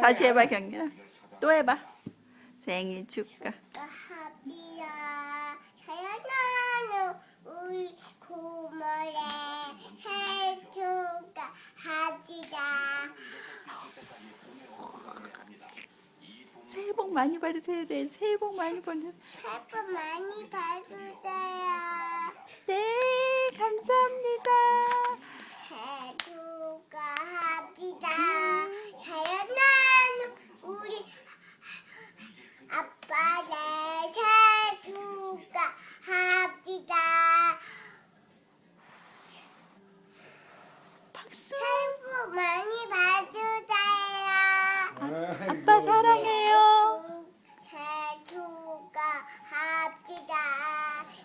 다시 해봐 경민아. 또 해봐. 생일 축하. 하비야 사연하는 우리 고모래 해주가 하지다 새해 복 많이 받으세요. 네, 새해 복 많이 받으세요. 새해 많이 봐주세요 네, 감사합니다. 해주가 하지다 사연하는 우리 아빠네 해주가 하지다 박수. 새해 복 많이 봐주세요 아빠 사랑해요. 새주가 합시다.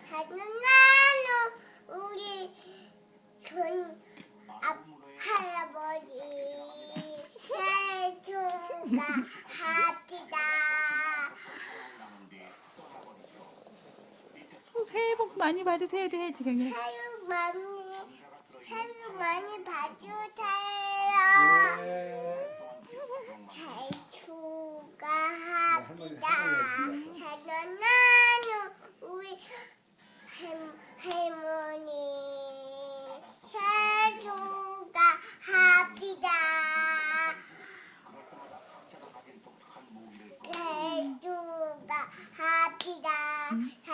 하는 나는 우리 손 앞, 할아버지 새주가 합시다. 새해 복 많이 받으세요. 네, 경민아. 새우 많이 새우 많이 봐주세요. 해주가 합시다. 하는 나는 우리 할, 할머니 嗯。